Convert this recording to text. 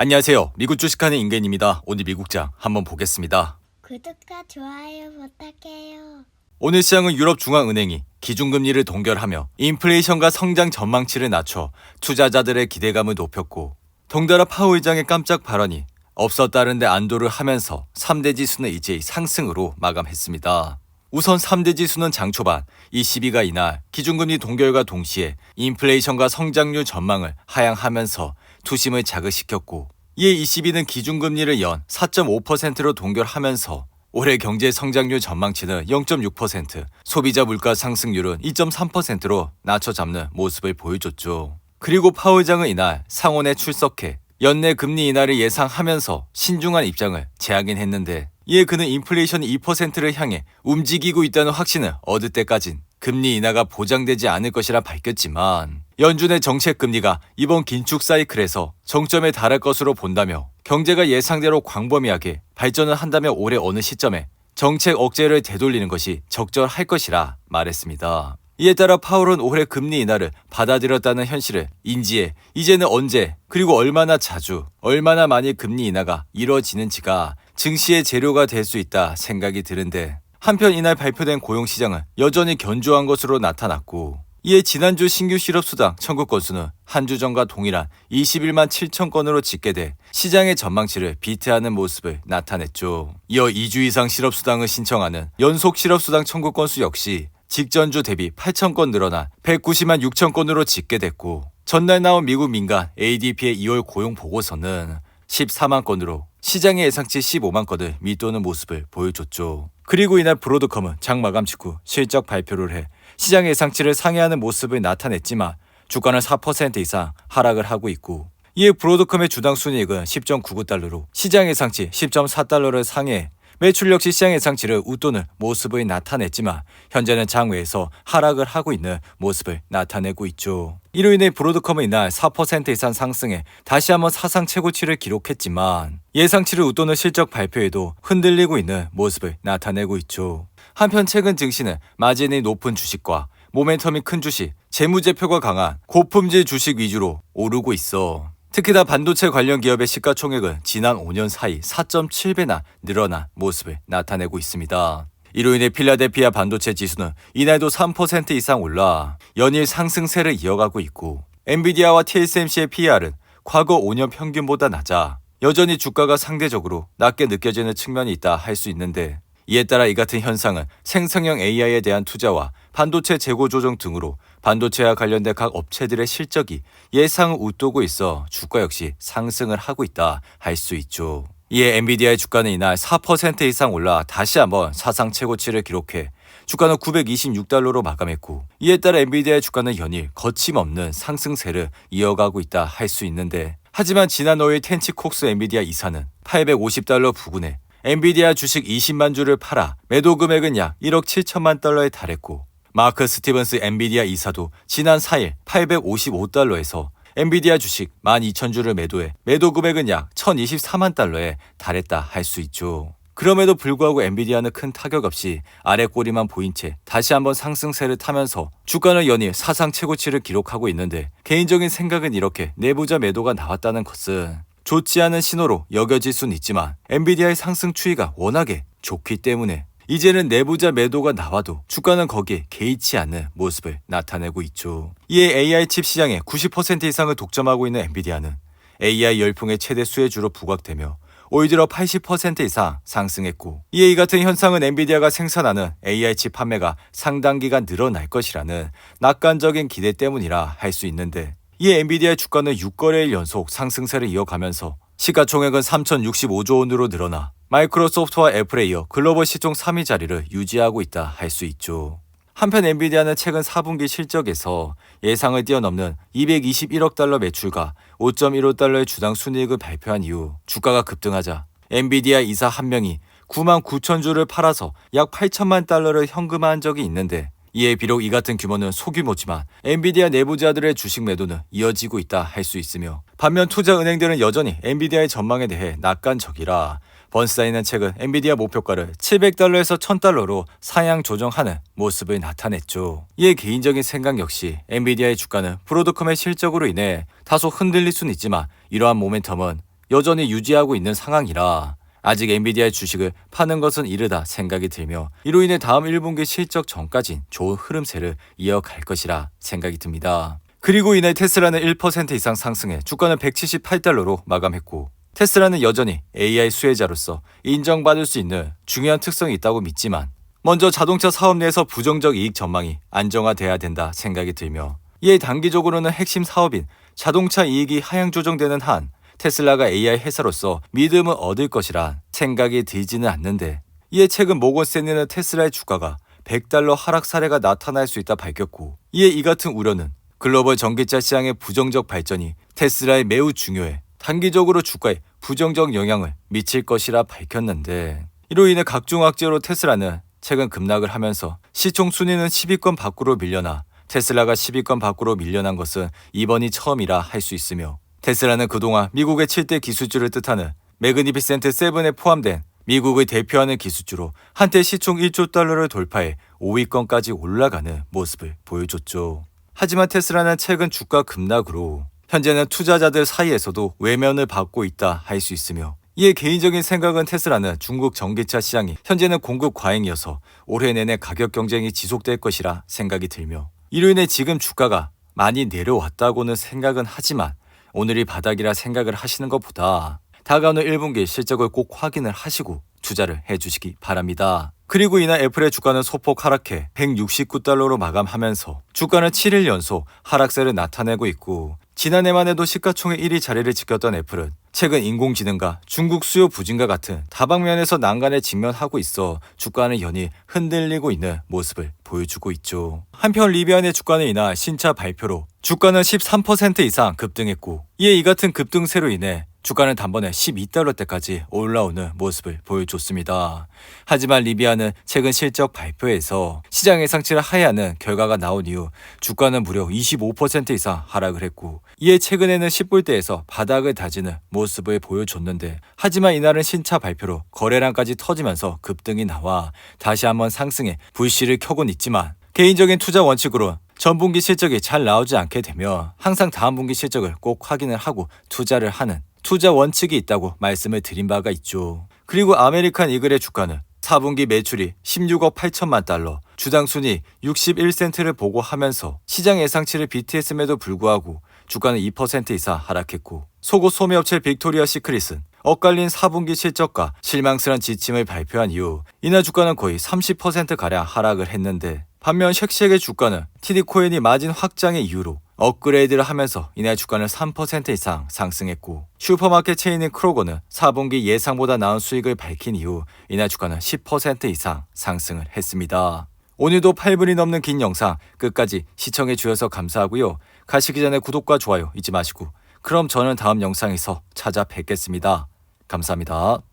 안녕하세요. 미국 주식하는 인겐입니다. 오늘 미국장 한번 보겠습니다. 구독과 좋아요 부탁해요. 오늘 시장은 유럽중앙은행이 기준금리를 동결하며 인플레이션과 성장 전망치를 낮춰 투자자들의 기대감을 높였고 동달아 파우 의장의 깜짝 발언이 없었다는데 안도를 하면서 3대 지수는 이제 상승으로 마감했습니다. 우선 3대 지수는 장 초반 이 시비가 이날 기준금리 동결과 동시에 인플레이션과 성장률 전망을 하향하면서 투심을 자극시켰고 이에 이 시비는 기준금리를 연 4.5%로 동결하면서 올해 경제 성장률 전망치는 0.6%, 소비자 물가 상승률은 2.3%로 낮춰 잡는 모습을 보여줬죠. 그리고 파월 장은 이날 상원에 출석해 연내 금리 인하를 예상하면서 신중한 입장을 재하긴 했는데 이에 그는 인플레이션이 2%를 향해 움직이고 있다는 확신을 얻을 때까진 금리 인하가 보장되지 않을 것이라 밝혔지만 연준의 정책 금리가 이번 긴축 사이클에서 정점에 달할 것으로 본다며 경제가 예상대로 광범위하게 발전을 한다면 올해 어느 시점에 정책 억제를 되돌리는 것이 적절할 것이라 말했습니다. 이에 따라 파월은 올해 금리 인하를 받아들였다는 현실을 인지해 이제는 언제 그리고 얼마나 자주 얼마나 많이 금리 인하가 이뤄지는지가 증시의 재료가 될 수 있다 생각이 드는데 한편 이날 발표된 고용 시장은 여전히 견조한 것으로 나타났고 이에 지난주 신규 실업 수당 청구 건수는 한 주 전과 동일한 21만 7천 건으로 집계돼 시장의 전망치를 비트하는 모습을 나타냈죠. 이어 2주 이상 실업 수당을 신청하는 연속 실업 수당 청구 건수 역시 직전주 대비 8천 건 늘어나 190만 6천 건으로 집계됐고 전날 나온 미국 민간 ADP의 2월 고용 보고서는 14만 건으로 시장의 예상치 15만 건을 밑도는 모습을 보여줬죠. 그리고 이날 브로드컴은 장 마감 직후 실적 발표를 해 시장 예상치를 상회하는 모습을 나타냈지만 주가는 4% 이상 하락을 하고 있고 이에 브로드컴의 주당 순이익은 10.99달러로 시장 예상치 10.4달러를 상회해 매출 역시 시장 예상치를 웃도는 모습을 나타냈지만 현재는 장외에서 하락을 하고 있는 모습을 나타내고 있죠. 이로 인해 브로드컴은 이날 4% 이상 상승해 다시 한번 사상 최고치를 기록했지만 예상치를 웃도는 실적 발표에도 흔들리고 있는 모습을 나타내고 있죠. 한편 최근 증시는 마진이 높은 주식과 모멘텀이 큰 주식, 재무제표가 강한 고품질 주식 위주로 오르고 있어. 특히나 반도체 관련 기업의 시가총액은 지난 5년 사이 4.7배나 늘어난 모습을 나타내고 있습니다. 이로 인해 필라델피아 반도체 지수는 이날도 3% 이상 올라 연일 상승세를 이어가고 있고 엔비디아와 TSMC의 PR은 과거 5년 평균보다 낮아 여전히 주가가 상대적으로 낮게 느껴지는 측면이 있다 할 수 있는데 이에 따라 이 같은 현상은 생성형 AI에 대한 투자와 반도체 재고 조정 등으로 반도체와 관련된 각 업체들의 실적이 예상을 웃도고 있어 주가 역시 상승을 하고 있다 할 수 있죠. 이에 엔비디아의 주가는 이날 4% 이상 올라 다시 한번 사상 최고치를 기록해 주가는 926달러로 마감했고 이에 따라 엔비디아의 주가는 연일 거침없는 상승세를 이어가고 있다 할 수 있는데 하지만 지난 5일 텐치 콕스 엔비디아 이사는 850달러 부근에 엔비디아 주식 20만 주를 팔아 매도 금액은 약 1억 7천만 달러에 달했고 마크 스티븐스 엔비디아 이사도 지난 4일 855달러에서 엔비디아 주식 12,000주를 매도해 매도 금액은 약 1,024만 달러에 달했다 할 수 있죠. 그럼에도 불구하고 엔비디아는 큰 타격 없이 아래 꼬리만 보인 채 다시 한번 상승세를 타면서 주가는 연일 사상 최고치를 기록하고 있는데 개인적인 생각은 이렇게 내부자 매도가 나왔다는 것은 좋지 않은 신호로 여겨질 순 있지만 엔비디아의 상승 추이가 워낙에 좋기 때문에 이제는 내부자 매도가 나와도 주가는 거기에 개의치 않는 모습을 나타내고 있죠. 이에 AI 칩 시장의 90% 이상을 독점하고 있는 엔비디아는 AI 열풍의 최대 수혜주로 부각되며 올 들어 80% 이상 상승했고 이에 이 같은 현상은 엔비디아가 생산하는 AI 칩 판매가 상당 기간 늘어날 것이라는 낙관적인 기대 때문이라 할 수 있는데 이에 엔비디아의 주가는 6거래일 연속 상승세를 이어가면서 시가총액은 3,065조 원으로 늘어나 마이크로소프트와 애플에 이어 글로벌 시총 3위 자리를 유지하고 있다 할 수 있죠. 한편 엔비디아는 최근 4분기 실적에서 예상을 뛰어넘는 221억 달러 매출과 5.15 달러의 주당 순이익을 발표한 이후 주가가 급등하자 엔비디아 이사 한 명이 9만 9천 주를 팔아서 약 8천만 달러를 현금화한 적이 있는데 이에 비록 이 같은 규모는 소규모지만 엔비디아 내부자들의 주식 매도는 이어지고 있다 할 수 있으며 반면 투자 은행들은 여전히 엔비디아의 전망에 대해 낙관적이라 번스타인은 최근 엔비디아 목표가를 700달러에서 1000달러로 상향 조정하는 모습을 나타냈죠. 이에 개인적인 생각 역시 엔비디아의 주가는 브로드컴의 실적으로 인해 다소 흔들릴 수는 있지만 이러한 모멘텀은 여전히 유지하고 있는 상황이라 아직 엔비디아의 주식을 파는 것은 이르다 생각이 들며 이로 인해 다음 1분기 실적 전까진 좋은 흐름세를 이어갈 것이라 생각이 듭니다. 그리고 이날 테슬라는 1% 이상 상승해 주가는 178달러로 마감했고 테슬라는 여전히 AI 수혜자로서 인정받을 수 있는 중요한 특성이 있다고 믿지만 먼저 자동차 사업 내에서 부정적 이익 전망이 안정화돼야 된다 생각이 들며 이에 단기적으로는 핵심 사업인 자동차 이익이 하향 조정되는 한 테슬라가 AI 회사로서 믿음을 얻을 것이란 생각이 들지는 않는데 이에 최근 모건 스탠리는 테슬라의 주가가 100달러 하락 사례가 나타날 수 있다 밝혔고 이에 이 같은 우려는 글로벌 전기차 시장의 부정적 발전이 테슬라에 매우 중요해 단기적으로 주가에 부정적 영향을 미칠 것이라 밝혔는데 이로 인해 각종 악재로 테슬라는 최근 급락을 하면서 시총 순위는 10위권 밖으로 밀려나 테슬라가 10위권 밖으로 밀려난 것은 이번이 처음이라 할 수 있으며 테슬라는 그동안 미국의 7대 기술주를 뜻하는 매그니피센트 7에 포함된 미국의 대표하는 기술주로 한때 시총 1조 달러를 돌파해 5위권까지 올라가는 모습을 보여줬죠. 하지만 테슬라는 최근 주가 급락으로 현재는 투자자들 사이에서도 외면을 받고 있다 할 수 있으며 이에 개인적인 생각은 테슬라는 중국 전기차 시장이 현재는 공급 과잉이어서 올해 내내 가격 경쟁이 지속될 것이라 생각이 들며 이로 인해 지금 주가가 많이 내려왔다고는 생각은 하지만 오늘이 바닥이라 생각을 하시는 것보다 다가오는 1분기 실적을 꼭 확인을 하시고 투자를 해주시기 바랍니다. 그리고 이날 애플의 주가는 소폭 하락해 169달러로 마감하면서 주가는 7일 연속 하락세를 나타내고 있고 지난해만 해도 시가총액 1위 자리를 지켰던 애플은 최근 인공지능과 중국 수요 부진과 같은 다방면에서 난간에 직면하고 있어 주가는 연이 흔들리고 있는 모습을 보여주고 있죠. 한편 리비안의 주가는 이날 신차 발표로 주가는 13% 이상 급등했고 이에 이 같은 급등세로 인해 주가는 단번에 12달러대까지 올라오는 모습을 보여줬습니다. 하지만 리비아는 최근 실적 발표에서 시장 예상치를 하회하는 결과가 나온 이후 주가는 무려 25% 이상 하락을 했고 이에 최근에는 10불대에서 바닥을 다지는 모습을 보여줬는데 하지만 이날은 신차 발표로 거래량까지 터지면서 급등이 나와 다시 한번 상승해 불씨를 켜곤 있지만 개인적인 투자 원칙으로 전분기 실적이 잘 나오지 않게 되면 항상 다음 분기 실적을 꼭 확인을 하고 투자를 하는 투자 원칙이 있다고 말씀을 드린 바가 있죠. 그리고 아메리칸 이글의 주가는 4분기 매출이 16억 8천만 달러, 주당 순위 61센트를 보고하면서 시장 예상치를 비트했음에도 불구하고 주가는 2% 이상 하락했고 속옷 소매업체 빅토리아 시크릿은 엇갈린 4분기 실적과 실망스런 지침을 발표한 이후 이날 주가는 거의 30%가량 하락을 했는데 반면 쉑쉑의 주가는 TD코인이 마진 확장의 이유로 업그레이드를 하면서 이날 주가는 3% 이상 상승했고 슈퍼마켓 체인인 크로거는 4분기 예상보다 나은 수익을 밝힌 이후 이날 주가는 10% 이상 상승을 했습니다. 오늘도 8분이 넘는 긴 영상 끝까지 시청해 주셔서 감사하고요. 가시기 전에 구독과 좋아요 잊지 마시고 그럼 저는 다음 영상에서 찾아뵙겠습니다. 감사합니다.